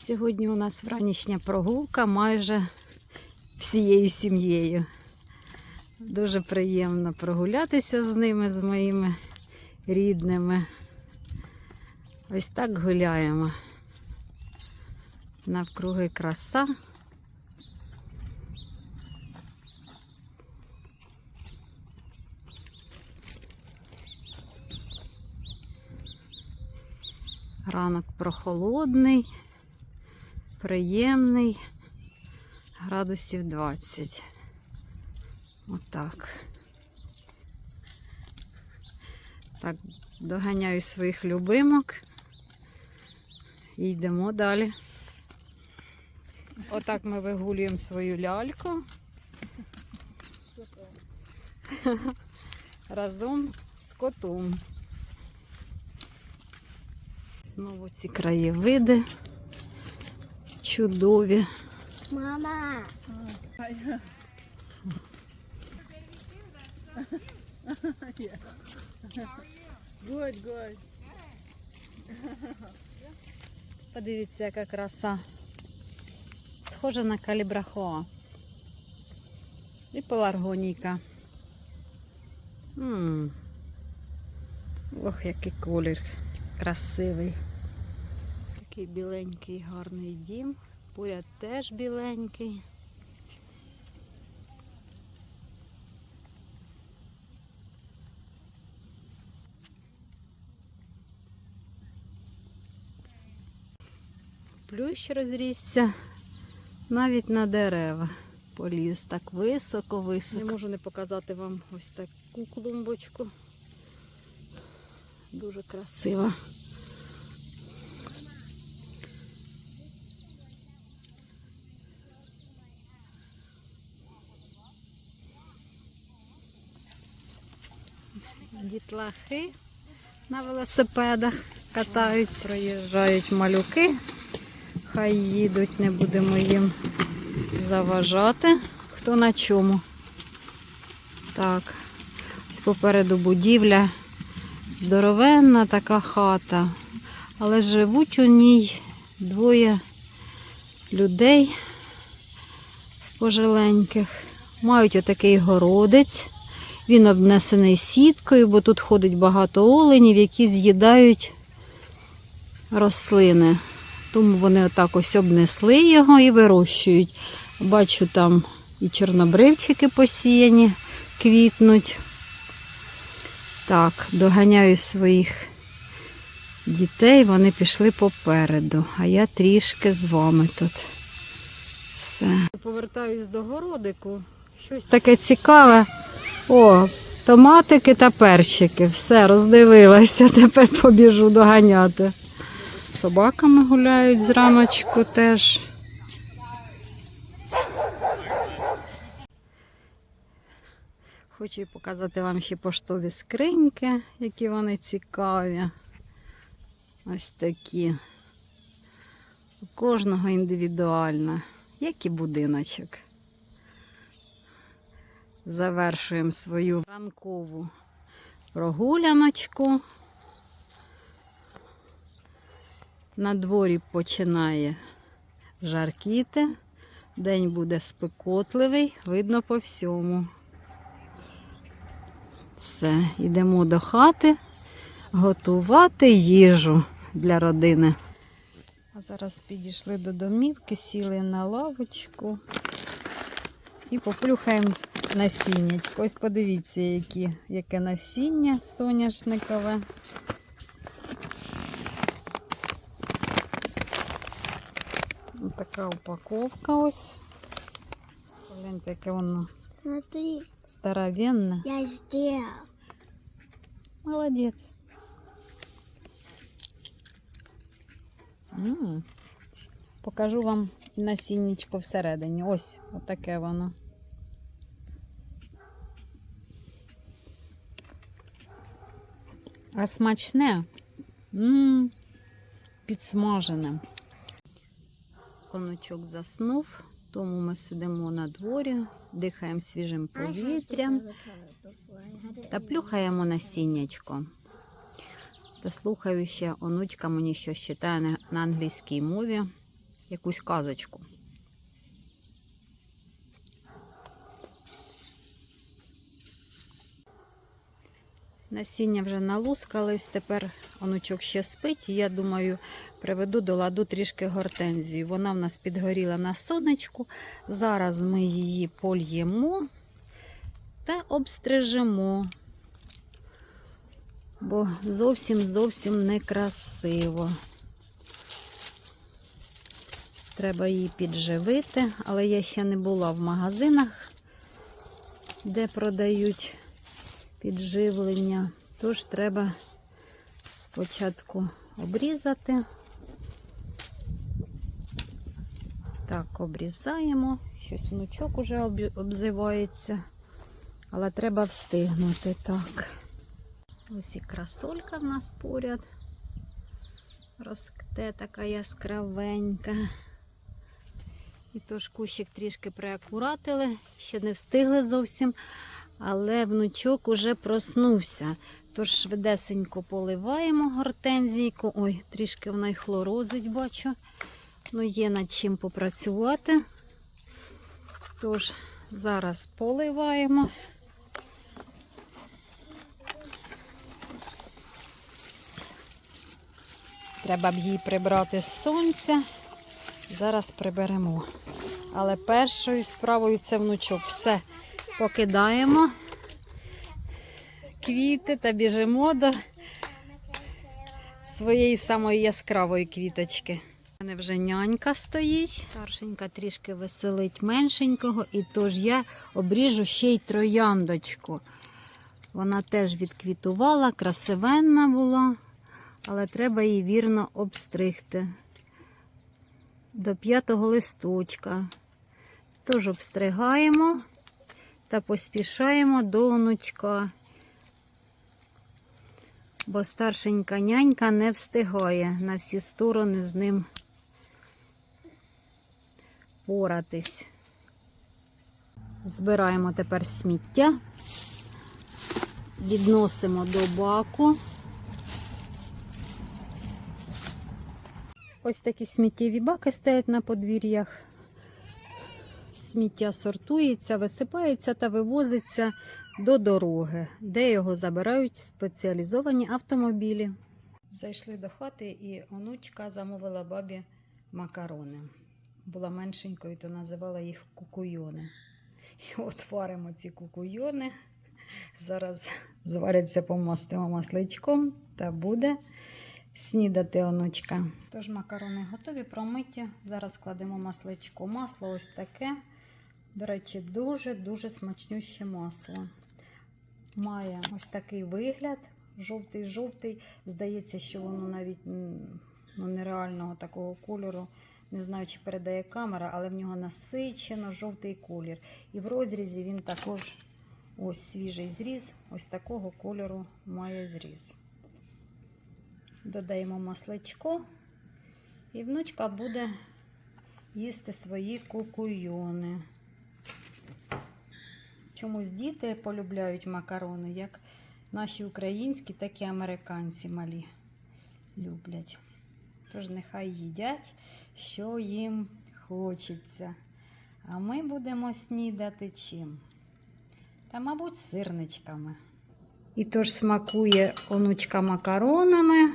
Сьогодні у нас вранішня прогулка майже всією сім'єю. Дуже приємно прогулятися з ними, з моїми рідними. Ось так гуляємо. Навкруги краса. Ранок прохолодний, приємний, градусів 20. Отак. Так, доганяю своїх любимок і йдемо далі. Отак ми вигулюємо свою ляльку. Разом з котом. Знову ці краєвиди чудові. Мама, Good, good. Подивіться, яка краса. Схожа на калібрахоа. І пеларгоніка. Ох, який колір красивий. Такий біленький гарний дім. Поряд теж біленький. Плющ розрісся навіть на дерева. Поліз так високо-високо. Не можу не показати вам ось таку клумбочку. Дуже красива. Дітлахи на велосипедах катаються, проїжджають малюки. Хай їдуть, не будемо їм заважати. Хто на чому. Так, ось попереду будівля. Здоровенна така хата. Але живуть у ній двоє людей пожиленьких. Мають отакий городець. Він обнесений сіткою, бо тут ходить багато оленів, які з'їдають рослини. Тому вони отак ось обнесли його і вирощують. Бачу, там і чорнобривчики посіяні, квітнуть. Так, доганяю своїх дітей, вони пішли попереду, а я трішки з вами тут. Все. Повертаюсь до городику. Щось таке цікаве. О, томатики та перчики. Все, роздивилася. Тепер побіжу доганяти. Собаками гуляють з раночку теж. Хочу показати вам ще поштові скриньки, які вони цікаві. Ось такі. У кожного індивідуально, як і будиночок. Завершуємо свою ранкову прогуляночку. На дворі починає жаркіти. День буде спекотливий, видно по всьому. Все, йдемо до хати готувати їжу для родини. А зараз підійшли до домівки, сіли на лавочку і поплюхаємо насіння. Ось подивіться, які, яке насіння соняшникове. Ось Така упаковка ось. Гляньте, яке воно смотри, здоровенне. я сделал. Молодець. М. Покажу вам насіннячко всередині. Ось отаке воно. А смачне. М, Підсмажене. Конучок заснув, тому ми сидимо на дворі, дихаємо свіжим повітрям та плюхаємо насіннячко. Та слухаю ще онучка мені щось читає на англійській мові. якусь казочку. Насіння вже налускались, тепер онучок ще спить. і Я думаю, приведу до ладу трішки гортензію. Вона в нас підгоріла на сонечку. Зараз ми її польємо та обстрижемо, бо зовсім зовсім некрасиво. Треба її підживити, але я ще не була в магазинах, де продають підживлення. Тож треба спочатку обрізати. Так, обрізаємо. Щось внучок уже обзивається. Але треба встигнути так. Ось і красолька в нас поряд. Росте така яскравенька. І тож кущик трішки приакуратили, ще не встигли зовсім, але внучок уже проснувся. Тож швидесенько поливаємо гортензійку. Ой, трішки вона й хлорозить, бачу. Ну, є над чим попрацювати. Тож зараз поливаємо. Треба б її прибрати з сонця. Зараз приберемо. Але першою справою це внучок. Все покидаємо квіти та біжимо до своєї самої яскравої квіточки. У мене вже нянька стоїть. Старшенька трішки веселить меншенького, і тож я обріжу ще й трояндочку. Вона теж відквітувала, красивенна була, але треба її вірно обстригти до п'ятого листочка. Тож обстригаємо та поспішаємо до онучка. Бо старшенька нянька не встигає на всі сторони з ним поратись. Збираємо тепер сміття, відносимо до баку. Ось такі сміттєві баки стоять на подвір'ях. Сміття сортується, висипається та вивозиться до дороги, де його забирають спеціалізовані автомобілі. Зайшли до хати, і онучка замовила бабі макарони. Була меншенькою, то називала їх кукуйони. І от ці кукуйони. Зараз зваряться помастимо масличком та буде снідати онучка. Тож макарони готові, промиті. Зараз кладемо масличко. Масло ось таке. До речі, дуже-дуже смачнюще масло. Має ось такий вигляд. Жовтий-жовтий. Здається, що воно навіть ну, нереального такого кольору. Не знаю, чи передає камера, але в нього насичено жовтий колір. І в розрізі він також ось свіжий зріз, ось такого кольору має зріз. Додаємо масличко, і внучка буде їсти свої кукуйони. Чомусь діти полюбляють макарони, як наші українські, так і американці малі люблять. Тож нехай їдять, що їм хочеться. А ми будемо снідати чим? Та, мабуть, сирничками. І тож смакує онучка макаронами.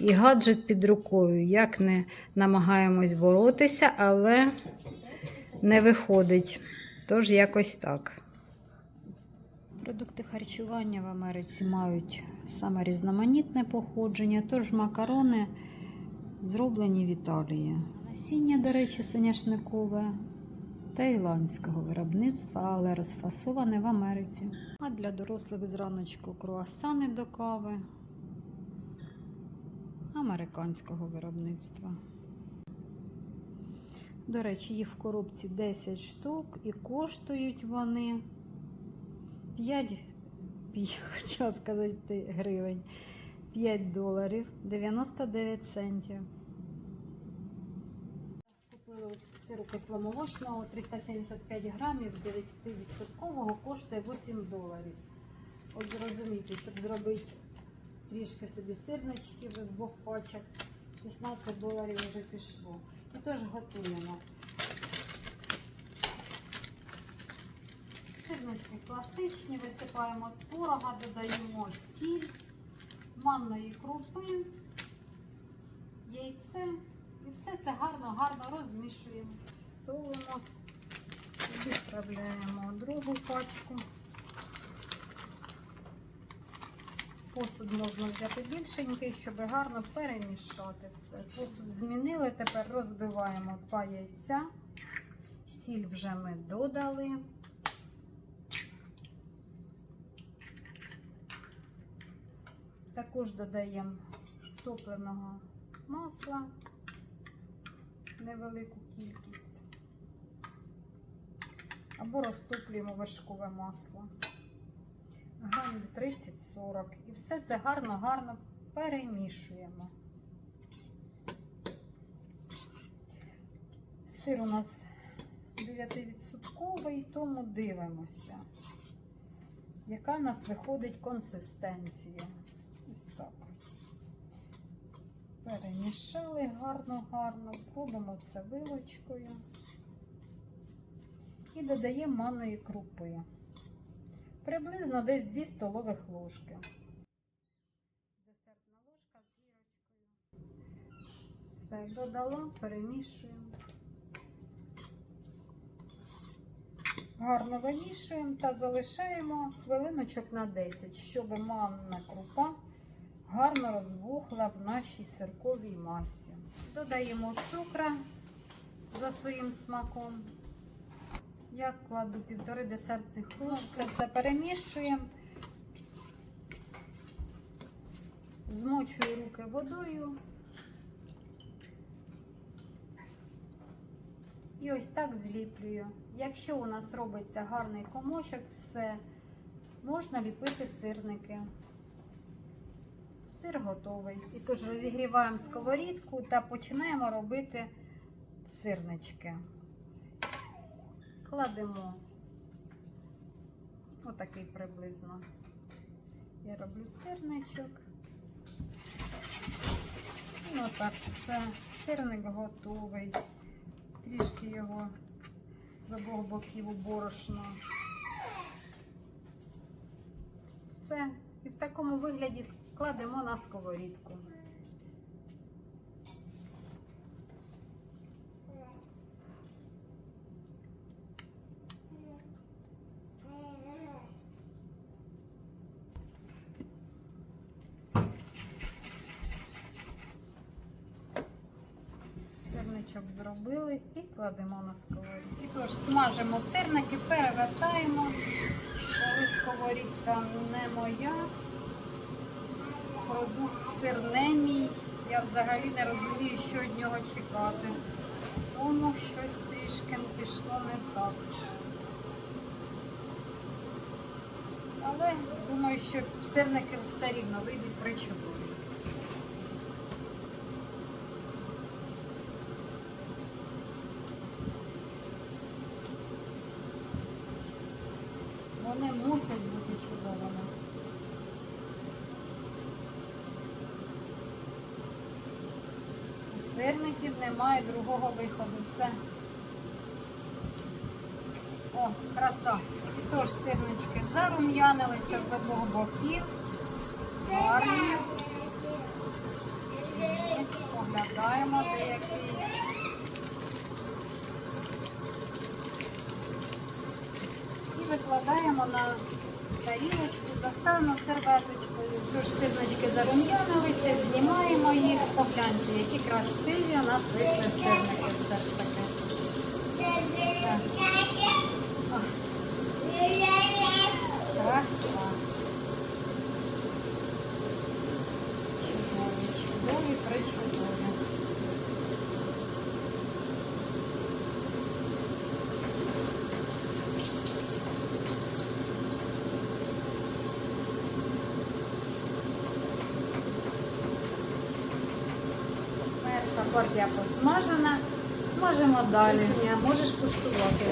І гаджет під рукою. Як не намагаємось боротися, але не виходить. Тож якось так. Продукти харчування в Америці мають саме різноманітне походження, тож макарони зроблені в Італії. Насіння, до речі, соняшникове таїландського виробництва, але розфасоване в Америці. А для дорослих зраночку круасани до кави американського виробництва. До речі, їх в коробці 10 штук і коштують вони 5, 5 сказати гривень, 5 доларів 99 центів. Купили ось сиру кисломолочного 375 грамів 9% коштує 8 доларів. От зрозумійте, щоб зробити трішки собі сирнички з двох пачок. 16 доларів вже пішло. І теж готуємо. Сирнички класичні, висипаємо творога, додаємо сіль, манної крупи, яйце. І все це гарно-гарно розмішуємо. Солимо, відправляємо другу пачку. Посуд можна взяти більшенький, щоб гарно перемішати все. Посуд змінили, тепер розбиваємо два яйця. Сіль вже ми додали. Також додаємо топленого масла, невелику кількість. Або розтоплюємо вершкове масло. Грамів 30-40. І все це гарно-гарно перемішуємо. Сир у нас 9%, тому дивимося, яка в нас виходить консистенція. Ось так. Перемішали гарно-гарно, пробуємо це вилочкою. І додаємо манної крупи. Приблизно десь 2 столових ложки. Десертна ложка з гірочкою. Все, додала, перемішуємо. Гарно вимішуємо та залишаємо хвилиночок на 10, щоб манна крупа гарно розбухла в нашій сирковій масі. Додаємо цукра за своїм смаком. Я кладу півтори десертних ложки. Це все перемішуємо. Змочую руки водою. І ось так зліплюю. Якщо у нас робиться гарний комочок, все, можна ліпити сирники. Сир готовий. І тож розігріваємо сковорідку та починаємо робити сирнички. Кладемо отакий приблизно. Я роблю сирничок. І отак все. Сирник готовий. Трішки його з обох боків у борошно. Все. І в такому вигляді складемо на сковорідку. Сирничок зробили і кладемо на сковорідку. Тож смажимо сирники, перевертаємо, коли сковорідка не моя. Продукт сир не мій. Я взагалі не розумію, що від нього чекати. Тому щось трішки пішло не так. Але думаю, що сирники все рівно вийдуть причудові. Вони мусять бути чудовими. У сирників немає другого виходу. Все. О, краса. Тож сирнички зарум'янилися з обох боків. Гарні. І Поглядаємо деякий. І викладаємо на тарілочку, застану серветочкою. Тож сирнички зарум'янилися, знімаємо їх. Погляньте, які красиві у нас вийшли сирники все ж таки. Ох, Краса. Чудові, чудові, причудові. Перша партія посмажена. Смажимо далі. Можеш куштувати.